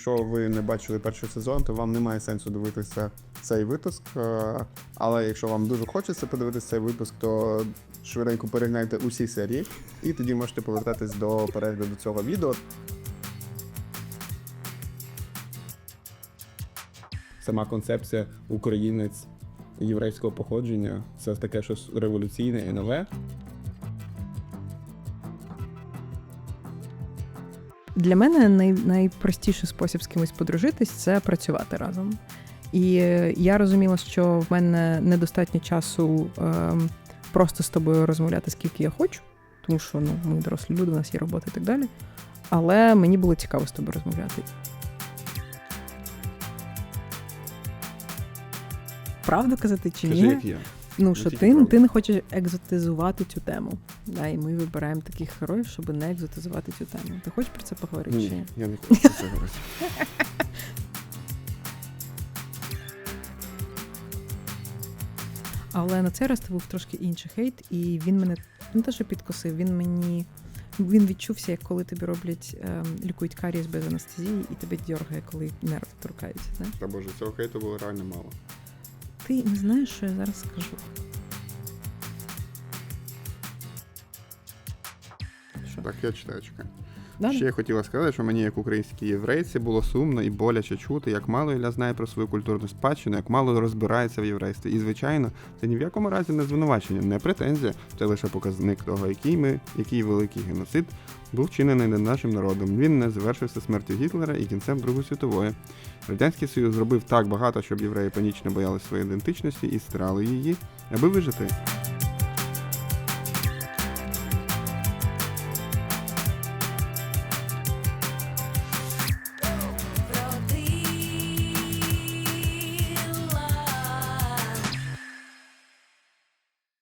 якщо ви не бачили перший сезон, то вам немає сенсу дивитися цей випуск. Е, Але якщо вам дуже хочеться подивитися цей випуск, то швиденько перегляньте усі серії, і тоді можете повертатись до перегляду цього відео. Сама концепція українець єврейського походження це таке щось революційне і нове. Для мене най, найпростіший спосіб з кимось подружитись це працювати разом. І е, я розуміла, що в мене недостатньо часу ем, просто з тобою розмовляти, скільки я хочу, тому що ну, ми дорослі люди, у нас є робота і так далі. Але мені було цікаво з тобою розмовляти. Правду казати чи Кажи, ні? як є. Ну, що ти, ти не хочеш екзотизувати цю тему. Да, і ми вибираємо таких героїв, щоб не екзотизувати цю тему. Ти хочеш про це поговорити чи ні? Ні, я не хочу про це говорити. Але на цей раз це був трошки інший хейт, і він мене не те, що підкосив, він мені. Він відчувся, як коли тобі роблять ем, лікують карієс без анестезії, і тебе дьоргає, коли нерв торкається. Знаєш? Та боже, цього хейту було реально мало. Ти не знаєш, що я зараз скажу. Так, я читаю, чекай. Да? Ще я хотіла сказати, що мені, як українській єврейці, було сумно і боляче чути, як мало Ілля знає про свою культурну спадщину, як мало розбирається в єврействі. І, звичайно, це ні в якому разі не звинувачення, не претензія. Це лише показник того, який ми, який великий геноцид був вчинений над нашим народом. Він не завершився смертю Гітлера і кінцем Другої світової. Радянський Союз зробив так багато, щоб євреї панічно боялися своєї ідентичності і стирали її, аби вижити.